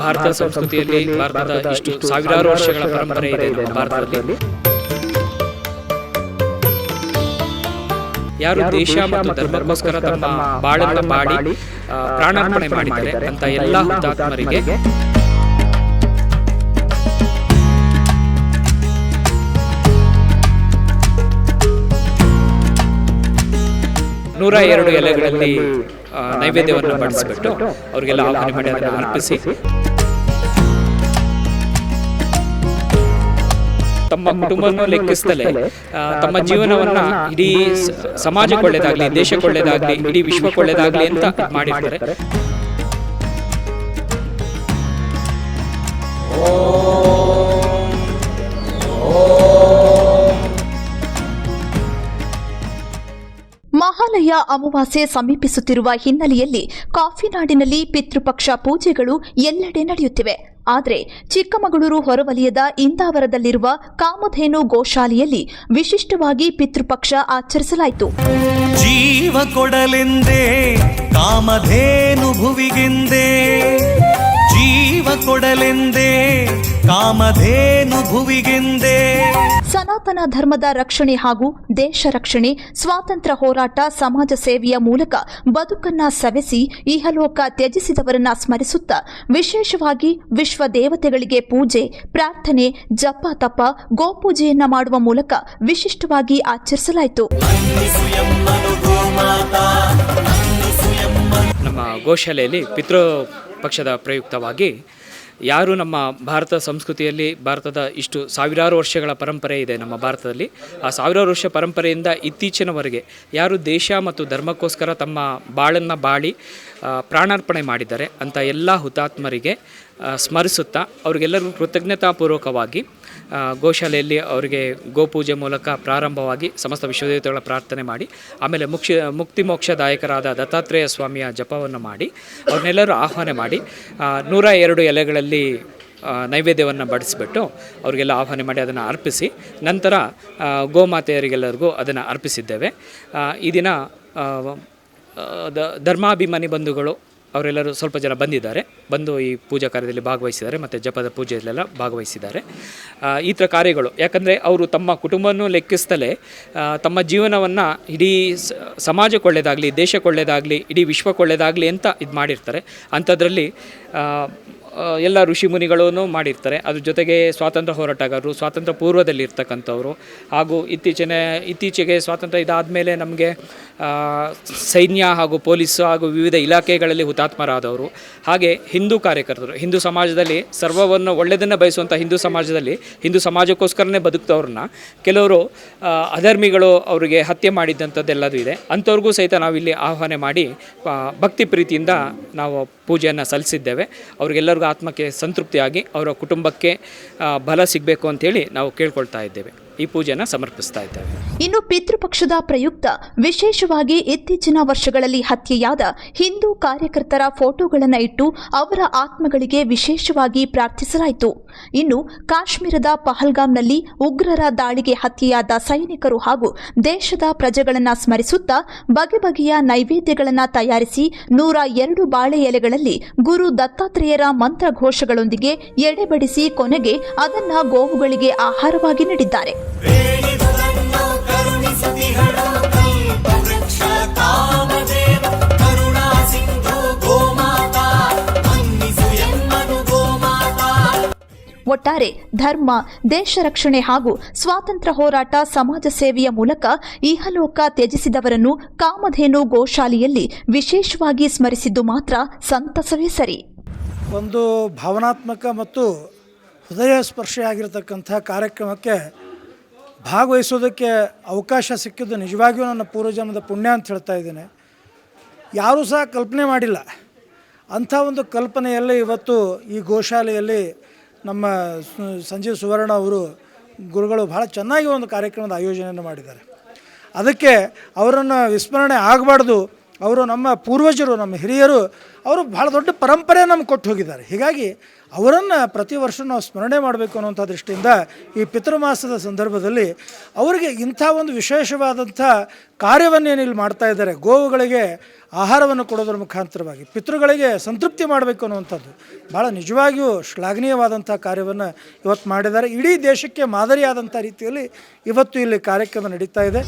ಭಾರತ ಸಂಸ್ಕೃತಿಯಲ್ಲಿ ಭಾರತದ ಇಷ್ಟು ಸಾವಿರಾರು ವರ್ಷಗಳ ಪರಂಪರೆ ಇದೆ ನಮ್ಮ ಭಾರತದಲ್ಲಿ. ಯಾರು ದೇಶ ಮತ್ತು ಧರ್ಮಕ್ಕೋಸ್ಕರ ತಮ್ಮ ಬಾಳನ್ನ ಬಾಡಿ ಪ್ರಾಣಾರ್ಪಣೆ ಮಾಡಿದ್ದಾರೆ ಅಂತ ಎಲ್ಲ ಹುತಾತ್ಮರಿಗೆ. ನೂರ ಎರಡು ಎಲೆಗಳಲ್ಲಿ ನೈವೇದ್ಯವನ್ನು ಬಡಿಸಿಬಿಟ್ಟು ಅವರಿಗೆಲ್ಲ ಆಹ್ವಾನ ಮಾಡಿ ಅದನ್ನು ಅರ್ಪಿಸಿ. ತಮ್ಮ ಕುಟುಂಬವನ್ನು ಲೆಕ್ಕಿಸದಲೆ ಆ, ತಮ್ಮ ಜೀವನವನ್ನ ಇಡೀ ಸಮಾಜ ಸಮಾಜಕ್ಕೆ ಒಳ್ಳೇದಾಗ್ಲಿ ದೇಶಕ್ಕೆ ಒಳ್ಳೇದಾಗ್ಲಿ ಇಡೀ ವಿಶ್ವಕ್ಕೆ ಒಳ್ಳೇದಾಗ್ಲಿ ಅಂತ ಮಾಡಿರ್ತಾರೆ. ಮಹಾಲಯ ಅಮಾವಾಸ್ಯೆ ಸಮೀಪಿಸುತ್ತಿರುವ ಹಿನ್ನೆಲೆಯಲ್ಲಿ ಕಾಫಿನಾಡಿನಲ್ಲಿ ಪಿತೃಪಕ್ಷ ಪೂಜೆಗಳು ಎಲ್ಲೆಡೆ ನಡೆಯುತ್ತಿವೆ. ಆದರೆ ಚಿಕ್ಕಮಗಳೂರು ಹೊರವಲಯದ ಇಂದಾವರದಲ್ಲಿರುವ ಕಾಮಧೇನು ಗೋಶಾಲೆಯಲ್ಲಿ ವಿಶಿಷ್ಟವಾಗಿ ಪಿತೃಪಕ್ಷ ಆಚರಿಸಲಾಯಿತು. ಜೀವ ಕೊಡಲೆಂದೇ, ಕಾಮಧೇನು ಭುವಿಗೆಂದೇ, ಜೀವ ಕೊಡಲೆಂದೇ ಕಾಮಧೇನು ಭುವಿಗೆಂದೇ. ಸನಾತನ ಧರ್ಮದ ರಕ್ಷಣೆ ಹಾಗೂ ದೇಶ ರಕ್ಷಣೆ ಸ್ವಾತಂತ್ರ್ಯ ಹೋರಾಟ ಸಮಾಜ ಸೇವೆಯ ಮೂಲಕ ಬದುಕನ್ನ ಸವೆಸಿ ಇಹಲೋಕ ತ್ಯಜಿಸಿದವರನ್ನ ಸ್ಮರಿಸುತ್ತಾ ವಿಶೇಷವಾಗಿ ವಿಶ್ವ ದೇವತೆಗಳಿಗೆ ಪೂಜೆ ಪ್ರಾರ್ಥನೆ ಜಪ ತಪ ಗೋಪೂಜೆಯನ್ನ ಮಾಡುವ ಮೂಲಕ ವಿಶಿಷ್ಟವಾಗಿ ಆಚರಿಸಲಾಯಿತು. ನಮ್ಮ ಗೋಶಾಲೆಯಲ್ಲಿ ಪಿತೃ ಪಕ್ಷದ ಪ್ರಯುಕ್ತವಾಗಿ ಯಾರು ನಮ್ಮ ಭಾರತ ಸಂಸ್ಕೃತಿಯಲ್ಲಿ ಭಾರತದ ಇಷ್ಟು ಸಾವಿರಾರು ವರ್ಷಗಳ ಪರಂಪರೆ ಇದೆ ನಮ್ಮ ಭಾರತದಲ್ಲಿ. ಆ ಸಾವಿರಾರು ವರ್ಷ ಪರಂಪರೆಯಿಂದ ಇತ್ತೀಚಿನವರೆಗೆ ಯಾರು ದೇಶ ಮತ್ತು ಧರ್ಮಕ್ಕೋಸ್ಕರ ತಮ್ಮ ಬಾಳನ್ನು ಬಾಳಿ ಪ್ರಾಣಾರ್ಪಣೆ ಮಾಡಿದ್ದಾರೆ ಅಂತ ಎಲ್ಲ ಹುತಾತ್ಮರಿಗೆ ಸ್ಮರಿಸುತ್ತಾ ಅವರಿಗೆಲ್ಲರಿಗೂ ಕೃತಜ್ಞತಾಪೂರ್ವಕವಾಗಿ ಗೋಶಾಲೆಯಲ್ಲಿ ಅವರಿಗೆ ಗೋಪೂಜೆ ಮೂಲಕ ಪ್ರಾರಂಭವಾಗಿ ಸಮಸ್ತ ವಿಶ್ವದೇವತೆಗಳ ಪ್ರಾರ್ಥನೆ ಮಾಡಿ, ಆಮೇಲೆ ಮುಕ್ಷ, ಮುಕ್ತಿ ಮೋಕ್ಷದಾಯಕರಾದ ದತ್ತಾತ್ರೇಯ ಸ್ವಾಮಿಯ ಜಪವನ್ನು ಮಾಡಿ, ಅವ್ರನ್ನೆಲ್ಲರೂ ಆಹ್ವಾನ ಮಾಡಿ ನೂರ ಎರಡು ಎಲೆಗಳಲ್ಲಿ ನೈವೇದ್ಯವನ್ನು ಬಡಿಸಿಬಿಟ್ಟು ಅವರಿಗೆಲ್ಲ ಆಹ್ವಾನ ಮಾಡಿ ಅದನ್ನು ಅರ್ಪಿಸಿ, ನಂತರ ಗೋಮಾತೆಯರಿಗೆಲ್ಲರಿಗೂ ಅದನ್ನು ಅರ್ಪಿಸಿದ್ದೇವೆ. ಈ ದಿನ ದ- ಧರ್ಮಾಭಿಮಾನಿ ಬಂಧುಗಳು, ಅವರೆಲ್ಲರೂ ಸ್ವಲ್ಪ ಜನ ಬಂದಿದ್ದಾರೆ. ಬಂದು ಈ ಪೂಜಾ ಕಾರ್ಯದಲ್ಲಿ ಭಾಗವಹಿಸಿದ್ದಾರೆ, ಮತ್ತು ಜಪದ ಪೂಜೆಯಲ್ಲೆಲ್ಲ ಭಾಗವಹಿಸಿದ್ದಾರೆ. ಈ ಥರ ಕಾರ್ಯಗಳು, ಯಾಕಂದರೆ ಅವರು ತಮ್ಮ ಕುಟುಂಬವನ್ನು ಲೆಕ್ಕಿಸ್ತಲೇ ತಮ್ಮ ಜೀವನವನ್ನು ಇಡೀ ಸಮಾಜಕ್ಕೆ ಒಳ್ಳೆಯದಾಗಲಿ ದೇಶಕ್ಕೆ ಇಡೀ ವಿಶ್ವಕ್ಕೆ ಒಳ್ಳೆಯದಾಗಲಿ ಅಂತ ಇದು ಮಾಡಿರ್ತಾರೆ. ಅಂಥದ್ರಲ್ಲಿ ಎಲ್ಲ ಋಷಿ ಮುನಿಗಳೂ ಮಾಡಿರ್ತಾರೆ. ಅದ್ರ ಜೊತೆಗೆ ಸ್ವಾತಂತ್ರ್ಯ ಹೋರಾಟಗಾರರು, ಸ್ವಾತಂತ್ರ್ಯ ಪೂರ್ವದಲ್ಲಿ ಇರ್ತಕ್ಕಂಥವ್ರು ಹಾಗೂ ಇತ್ತೀಚಿನ, ಇತ್ತೀಚೆಗೆ ಸ್ವಾತಂತ್ರ್ಯ ಇದಾದ ಮೇಲೆ ನಮಗೆ ಸೈನ್ಯ ಹಾಗೂ ಪೊಲೀಸ್ ಹಾಗೂ ವಿವಿಧ ಇಲಾಖೆಗಳಲ್ಲಿ ಹುತಾತ್ಮರಾದವರು. ಹಾಗೆ ಹಿಂದೂ ಕಾರ್ಯಕರ್ತರು, ಹಿಂದೂ ಸಮಾಜದಲ್ಲಿ ಸರ್ವವನ್ನು ಒಳ್ಳೆಯದನ್ನು ಬಯಸುವಂಥ ಹಿಂದೂ ಸಮಾಜದಲ್ಲಿ, ಹಿಂದೂ ಸಮಾಜಕ್ಕೋಸ್ಕರನೇ ಬದುಕ್ತವ್ರನ್ನ ಕೆಲವರು ಅಧರ್ಮಿಗಳು ಅವರಿಗೆ ಹತ್ಯೆ ಮಾಡಿದ್ದಂಥದ್ದೆಲ್ಲದೂ ಇದೆ. ಅಂಥವ್ರಿಗೂ ಸಹಿತ ನಾವಿಲ್ಲಿ ಆಹ್ವಾನ ಮಾಡಿ ಭಕ್ತಿ ಪ್ರೀತಿಯಿಂದ ನಾವು ಪೂಜೆಯನ್ನು ಸಲ್ಲಿಸಿದ್ದೇವೆ. ಅವರಿಗೆಲ್ಲರಿಗೂ ಆತ್ಮಕ್ಕೆ ಸಂತೃಪ್ತಿಯಾಗಿ ಅವರ ಕುಟುಂಬಕ್ಕೆ ಬಲ ಸಿಗಬೇಕು ಅಂತೇಳಿ ನಾವು ಕೇಳ್ಕೊಳ್ತಾ ಇದ್ದೇವೆ. ಈ ಪೂಜೆಯನ್ನು ಸಮರ್ಪಿಸ್ತಾ ಇದ್ದೇವೆ. ಇನ್ನು ಪಿತೃಪಕ್ಷದ ಪ್ರಯುಕ್ತ, ವಿಶೇಷವಾಗಿ ಇತ್ತೀಚಿನ ವರ್ಷಗಳಲ್ಲಿ ಹತ್ಯೆಯಾದ ಹಿಂದೂ ಕಾರ್ಯಕರ್ತರ ಫೋಟೋಗಳನ್ನು ಇಟ್ಟು ಅವರ ಆತ್ಮಗಳಿಗೆ ವಿಶೇಷವಾಗಿ ಪ್ರಾರ್ಥಿಸಲಾಯಿತು. ಇನ್ನು ಕಾಶ್ಮೀರದ ಪಹಲ್ಗಾಮ್ನಲ್ಲಿ ಉಗ್ರರ ದಾಳಿಗೆ ಹತ್ಯೆಯಾದ ಸೈನಿಕರು ಹಾಗೂ ದೇಶದ ಪ್ರಜೆಗಳನ್ನು ಸ್ಮರಿಸುತ್ತಾ ಬಗೆ ಬಗೆಯ ನೈವೇದ್ಯಗಳನ್ನು ತಯಾರಿಸಿ ನೂರ ಎರಡು ಬಾಳೆ ಎಲೆಗಳಲ್ಲಿ ಗುರು ದತ್ತಾತ್ರೇಯರ ಮಂತ್ರಘೋಷಗಳೊಂದಿಗೆ ಎಡೆಬಡಿಸಿ ಕೊನೆಗೆ ಅದನ್ನು ಗೋವುಗಳಿಗೆ ಆಹಾರವಾಗಿ ನೀಡಿದ್ದಾರೆ. ಒಟ್ಟಾರೆ ಧರ್ಮ ದೇಶ ರಕ್ಷಣೆ ಹಾಗೂ ಸ್ವಾತಂತ್ರ್ಯ ಹೋರಾಟ ಸಮಾಜ ಸೇವೆಯ ಮೂಲಕ ಇಹಲೋಕ ತ್ಯಜಿಸಿದವರನ್ನು ಕಾಮಧೇನು ಗೋಶಾಲೆಯಲ್ಲಿ ವಿಶೇಷವಾಗಿ ಸ್ಮರಿಸಿದ್ದು ಮಾತ್ರ ಸಂತಸವೇ ಸರಿ. ಒಂದು ಭಾವನಾತ್ಮಕ ಮತ್ತು ಹೃದಯ ಸ್ಪರ್ಶಿಯಾಗಿರತಕ್ಕಂಥ ಕಾರ್ಯಕ್ರಮಕ್ಕೆ ಭಾಗವಹಿಸೋದಕ್ಕೆ ಅವಕಾಶ ಸಿಕ್ಕಿದ್ದು ನಿಜವಾಗಿಯೂ ನನ್ನ ಪೂರ್ವಜನ್ಮದ ಪುಣ್ಯ ಅಂತ ಹೇಳ್ತಾ ಇದ್ದೇನೆ. ಯಾರೂ ಸಹ ಕಲ್ಪನೆ ಮಾಡಿಲ್ಲ. ಅಂಥ ಒಂದು ಕಲ್ಪನೆಯಲ್ಲಿ ಇವತ್ತು ಈ ಗೋಶಾಲೆಯಲ್ಲಿ ನಮ್ಮ ಸಂಜೀವ್ ಸುವರ್ಣ ಅವರು ಗುರುಗಳು ಭಾಳ ಚೆನ್ನಾಗಿ ಒಂದು ಕಾರ್ಯಕ್ರಮದ ಆಯೋಜನೆಯನ್ನು ಮಾಡಿದ್ದಾರೆ. ಅದಕ್ಕೆ ಅವರನ್ನು ವಿಸ್ಮರಣೆ ಆಗಬಾರ್ದು. ಅವರು ನಮ್ಮ ಪೂರ್ವಜರು, ನಮ್ಮ ಹಿರಿಯರು, ಅವರು ಭಾಳ ದೊಡ್ಡ ಪರಂಪರೆ ನಮ್ಗೆ ಕೊಟ್ಟು ಹೋಗಿದ್ದಾರೆ. ಹೀಗಾಗಿ ಅವರನ್ನು ಪ್ರತಿ ವರ್ಷ ನಾವು ಸ್ಮರಣೆ ಮಾಡಬೇಕು ಅನ್ನುವಂಥ ದೃಷ್ಟಿಯಿಂದ ಈ ಪಿತೃಮಾಸದ ಸಂದರ್ಭದಲ್ಲಿ ಅವರಿಗೆ ಇಂಥ ಒಂದು ವಿಶೇಷವಾದಂಥ ಕಾರ್ಯವನ್ನೇನಿಲ್ಲಿ ಮಾಡ್ತಾ ಇದ್ದಾರೆ, ಗೋವುಗಳಿಗೆ ಆಹಾರವನ್ನು ಕೊಡೋದ್ರ ಮುಖಾಂತರವಾಗಿ, ಪಿತೃಗಳಿಗೆ ಸಂತೃಪ್ತಿ ಮಾಡಬೇಕು ಅನ್ನುವಂಥದ್ದು ಭಾಳ ನಿಜವಾಗಿಯೂ ಶ್ಲಾಘನೀಯವಾದಂಥ ಕಾರ್ಯವನ್ನು ಇವತ್ತು ಮಾಡಿದ್ದಾರೆ. ಇಡೀ ದೇಶಕ್ಕೆ ಮಾದರಿಯಾದಂಥ ರೀತಿಯಲ್ಲಿ ಇವತ್ತು ಇಲ್ಲಿ ಕಾರ್ಯಕ್ರಮ ನಡೀತಾ ಇದೆ.